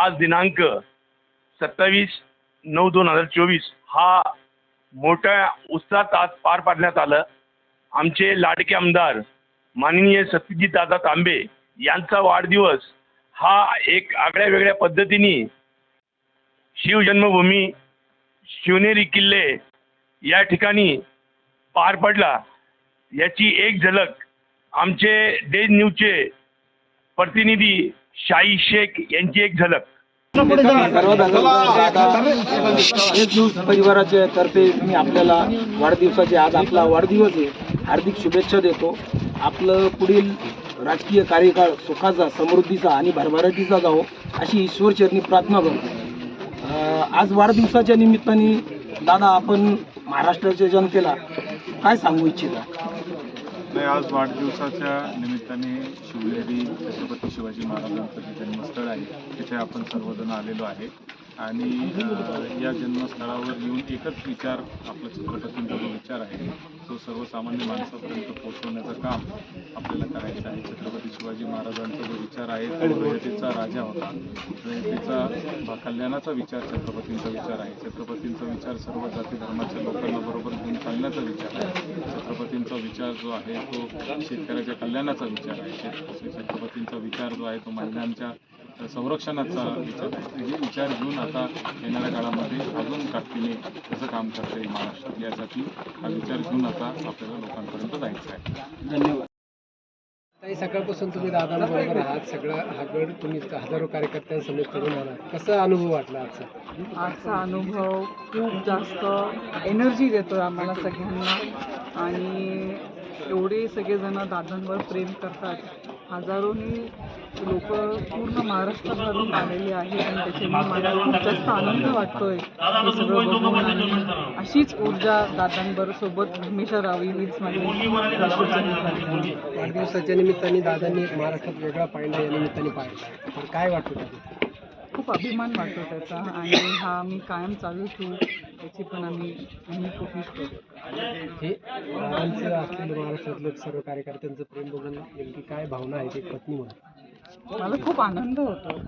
आज दिनांक सत्तावीस नऊ दोन हजार चोवीस हा मोठ्या उत्साहात आज पार पाडण्यात आलं. आमचे लाडके आमदार माननीय सत्यजित दादा तांबे यांचा वाढदिवस हा एक आगळ्या वेगळ्या पद्धतीने शिवजन्मभूमी शिवनेरी किल्ले या ठिकाणी पार पडला. याची एक झलक आमचे डेज न्यूजचे प्रतिनिधी शाही शेख यांची एक झलक. परिवाराच्या तर्फे मी आपल्याला वाढदिवसाचे आज आपला वाढदिवस आहे. हार्दिक शुभेच्छा देतो. आपलं पुढील राजकीय कार्यकाळ सुखाचा समृद्धीचा आणि भरभराटीचा जावो अशी ईश्वरचरणी प्रार्थना करतो. आज वाढदिवसाच्या निमित्ताने दादा आपण महाराष्ट्राच्या जनतेला काय सांगू इच्छिता? नाही आज वाढदिवसाच्या निमित्ताने शिवनेरी छत्रपती शिवाजी महाराजांचं जे जन्मस्थळ आहे. तिथे आपण सर्वजण आलेलो आहे. आणि या जन्मस्थळावर येऊन एकच विचार आपला छत्रपतींचा जो विचार आहे तो सर्वसामान्य माणसापर्यंत पोहोचवण्याचं काम आपल्याला करायचं आहे. छत्रपती शिवाजी महाराजांचा जो विचार आहे तो रयतेचा राजा होता. रयतेचा कल्याणाचा विचार छत्रपतींचा विचार आहे. छत्रपतींचा विचार सर्व जाती धर्माच्या लोकांना बरोबर घेऊन चालण्याचा विचार आहे. छत्रपतींचा विचार जो आहे तो शेतकऱ्याच्या कल्याणाचा विचार आहे. छत्रपतींचा विचार जो आहे तो महिलांच्या संरक्षणाचा विचार आहे. हे विचार घेऊन आता येणाऱ्या काळामध्ये अजून ताकदीने कसं काम करता येईल महाराष्ट्रात यासाठी हा विचार घेऊन आता आपल्याला लोकांपर्यंत जायचं आहे. धन्यवाद. ताई सकाळपासून तुम्ही दादांबरोबर आहात. सगळं हा गड तुम्ही हजारो कार्यकर्त्यांसमोर करून आला कसा अनुभव वाटला आजचा? आजचा अनुभव खूप जास्त एनर्जी देतो आम्हाला सगळ्यांना. आणि एवढे सगळेजण दादांवर प्रेम करतात. हजारोनी लोक पूर्ण महाराष्ट्रभरून आलेले आहेत आणि त्याच्यामुळे मला खूप जास्त आनंद वाटतोय हे सगळं बघून. आणि अशीच ऊर्जा दादांबरोबर सोबत हमेशा राहावी हीच माझी. वाढदिवसाच्या निमित्ताने दादांनी एक महाराष्ट्रात वेगळा पायंडा या निमित्ताने पाहिला तर काय वाटतं त्याचं खूप अभिमान वाटतो त्याचा. आणि हा आम्ही कायम चालू ठेवू. याची पण आम्ही नेहमी कोशिश करू हे दादांचं असलेलं महाराष्ट्रातलं सर्व कार्यकर्त्यांचं प्रेम बघून नेमकी काय भावना आहे एक पत्नी म्हणून? मला खूप आनंद होतो.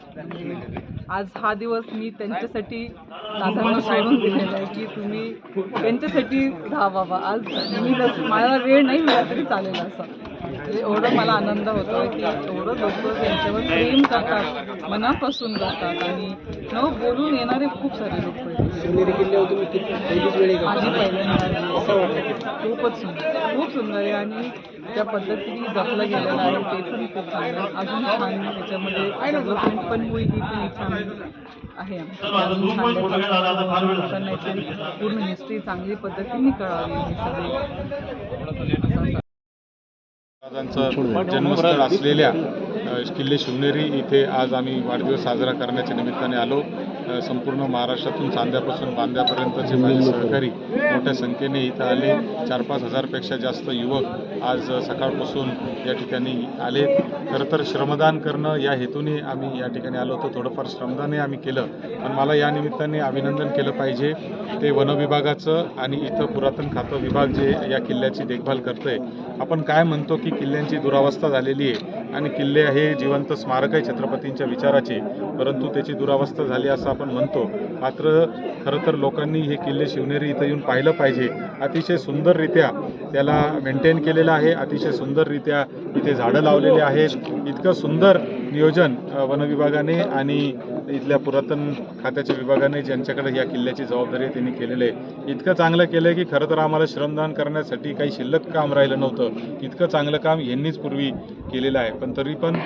आज हा दिवस मी त्यांच्यासाठी दादांना सोडून दिलेला आहे की तुम्ही त्यांच्यासाठी राहा बाबा आज मी मला वेळ नाही मिळाला तरी चालेल असं. एवढं मला आनंद होतो की एवढं लोक त्यांच्यावर प्रेम करतात मनापासून करतात आणि न बोलून येणारे खूप सारे लोक शिवनेरी किल्ल्यावर तुम्ही किती पहिलीच वेळी गेला. माझी पहिल्यांदा खूपच सुंदर. खूप सुंदर आहे आणि त्या पद्धतीने जपलं गेलेलं आहे. ते पण खूप चांगलं. अजून छान त्याच्यामध्ये डेव्हलपमेंट पण होईल ही पण इच्छा आहे. लोकांना पूर्ण हिस्ट्री चांगली पद्धतीने कळावी हे सगळे. महाराजांचं जन्मस्थळ असलेल्या किल्ले शिवनेरी इथे आज आम्ही वाढदिवस साजरा करण्याच्या निमित्ताने आलो. संपूर्ण महाराष्ट्रातून चांद्यापासून बांद्यापर्यंतचे माझे सहकारी मोठ्या संख्येने इथं आले. चार पाच हजारपेक्षा जास्त युवक आज सकाळपासून या ठिकाणी आले खरं तर श्रमदान करणं या हेतूने आम्ही या ठिकाणी आलो होतो. थोडंफार श्रमदानही आम्ही केलं. पण मला या निमित्ताने अभिनंदन केलं पाहिजे. ते वनविभागाचं आणि इथं पुरातन खातं विभाग जे या किल्ल्याची देखभाल करतंय आपण काय म्हणतो की किल्ल्यांची दुरावस्था झालेली आहे आणि किल्ले हे जिवंत स्मारक आहे छत्रपतींच्या विचाराचे परंतु त्याची दुरावस्था झाली असं आपण म्हणतो. मात्र खरं तर लोकांनी हे किल्ले शिवनेरी इथं येऊन पाहिलं पाहिजे. अतिशय सुंदररित्या त्याला मेंटेन केलेलं आहे. अतिशय सुंदररित्या इथे झाडं लावलेली आहेत. इतकं सुंदर नियोजन वनविभागाने आणि इथल्या पुरातन खात्याच्या विभागाने ज्यांच्याकडे या किल्ल्याची जबाबदारी त्यांनी केलेलं आहे. इतकं चांगलं केलं आहे की खरं तर आम्हाला श्रमदान करण्यासाठी काही शिल्लक काम राहिलं नव्हतं. इतकं चांगलं काम यांनीच पूर्वी केलेलं आहे. पण तरी पण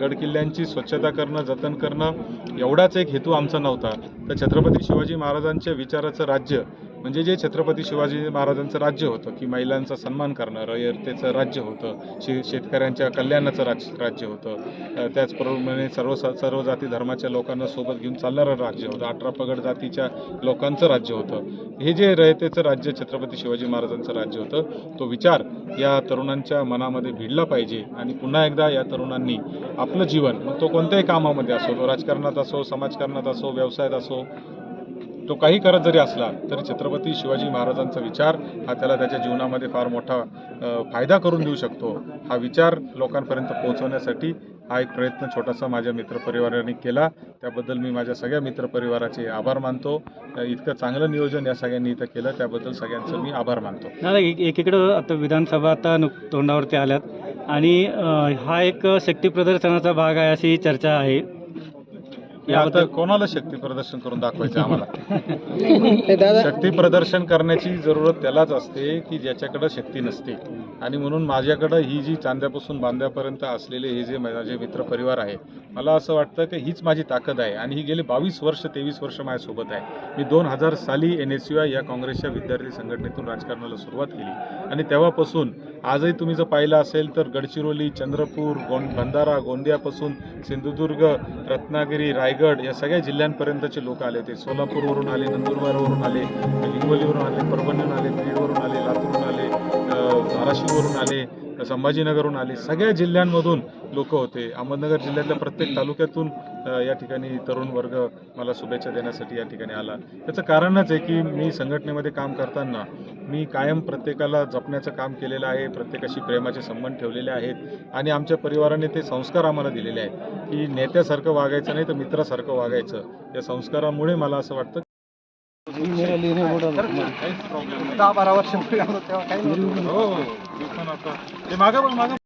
गडकिल्ल्यांची स्वच्छता करणं जतन करणं एवढाच एक हेतू आमचा नव्हता. तर छत्रपती शिवाजी महाराजांच्या विचाराचं राज्य म्हणजे जे छत्रपती शिवाजी महाराजांचं राज्य होतं की महिलांचा सन्मान करणं रयतेचं राज्य होतं शे शेतकऱ्यांच्या कल्याणाचं राज राज्य होतं. त्याचप्रमाणे सर्व सर्व जाती धर्माच्या लोकांना सोबत घेऊन चालणारं राज्य होतं. अठरा पगड जातीच्या लोकांचं राज्य होतं. हे जे रयतेचं राज्य छत्रपती शिवाजी महाराजांचं राज्य होतं तो विचार या तरुणांच्या मनामध्ये भिडला पाहिजे आणि पुन्हा एकदा या तरुणांनी आपलं जीवन मग तो कोणत्याही कामामध्ये असो तो राजकारणात असो समाजकारणात असो व्यवसायात असो तो काही करत जरी असला तरी छत्रपती शिवाजी महाराजांचा विचार हा त्याला त्याच्या जीवनामध्ये फार मोठा फायदा करून देऊ शकतो. हा विचार लोकांपर्यंत पोहोचवण्यासाठी हा एक प्रयत्न छोटासा माझ्या मित्रपरिवाराने केला. त्याबद्दल मी माझ्या सगळ्या मित्रपरिवाराचे आभार मानतो. इतकं चांगलं नियोजन या सगळ्यांनी इथं केलं. त्याबद्दल सगळ्यांचं मी आभार मानतो. दादा एक एकीकडं आता विधानसभा आता तोंडावरती आल्यात. आणि हा एक शक्ती प्रदर्शनाचा भाग आहे अशी चर्चा आहे. आता कोणाला शक्ती प्रदर्शन करून दाखवायचं आम्हाला? शक्ती प्रदर्शन करण्याची जरूरत त्यालाच असते की ज्याच्याकडे शक्ती नसते. आणि म्हणून माझ्याकडं ही जी चांद्यापासून बांद्यापर्यंत असलेले हे जे माझे मित्र परिवार आहे मला असं वाटतं की हीच माझी ताकद आहे. आणि ही गेली बावीस वर्ष तेवीस वर्ष माझ्यासोबत आहे. मी दोन हजार साली एन एस यू आय या काँग्रेसच्या विद्यार्थी संघटनेतून राजकारणाला सुरुवात केली. आणि तेव्हापासून आजही तुम्ही जर पाहिलं असेल तर गडचिरोली चंद्रपूर गों भंडारा गोंदियापासून सिंधुदुर्ग रत्नागिरी रायगड या सगळ्या जिल्ह्यांपर्यंतचे लोक आले. होते सोलापूरवरून आले नंदुरबारवरून आले हिंगोलीवरून आले परभणीवरून आले बीडवरून आले लातूरवरून आले धाराशिववरून आले संभाजीनगरहून आले. सगळ्या जिल्ह्यांमधून लोक होते. अहमदनगर जिल्ह्यातल्या प्रत्येक तालुक्यातून या ठिकाणी तरुण वर्ग मला शुभेच्छा देण्यासाठी या ठिकाणी आला त्याचं कारणच आहे की मी संघटनेमध्ये काम करताना मी कायम प्रत्येकाला जपण्याचं काम केलेलं आहे प्रत्येकाशी प्रेमाचे संबंध ठेवलेले आहेत आणि आमच्या परिवाराने ते संस्कार आम्हाला दिलेले आहेत की नेत्यासारखं वागायचं नाही तर मित्रासारखं वागायचं या संस्कारामुळे मला असं वाटतं दहा बारा वर्ष. हो हो. पण बघ, मागं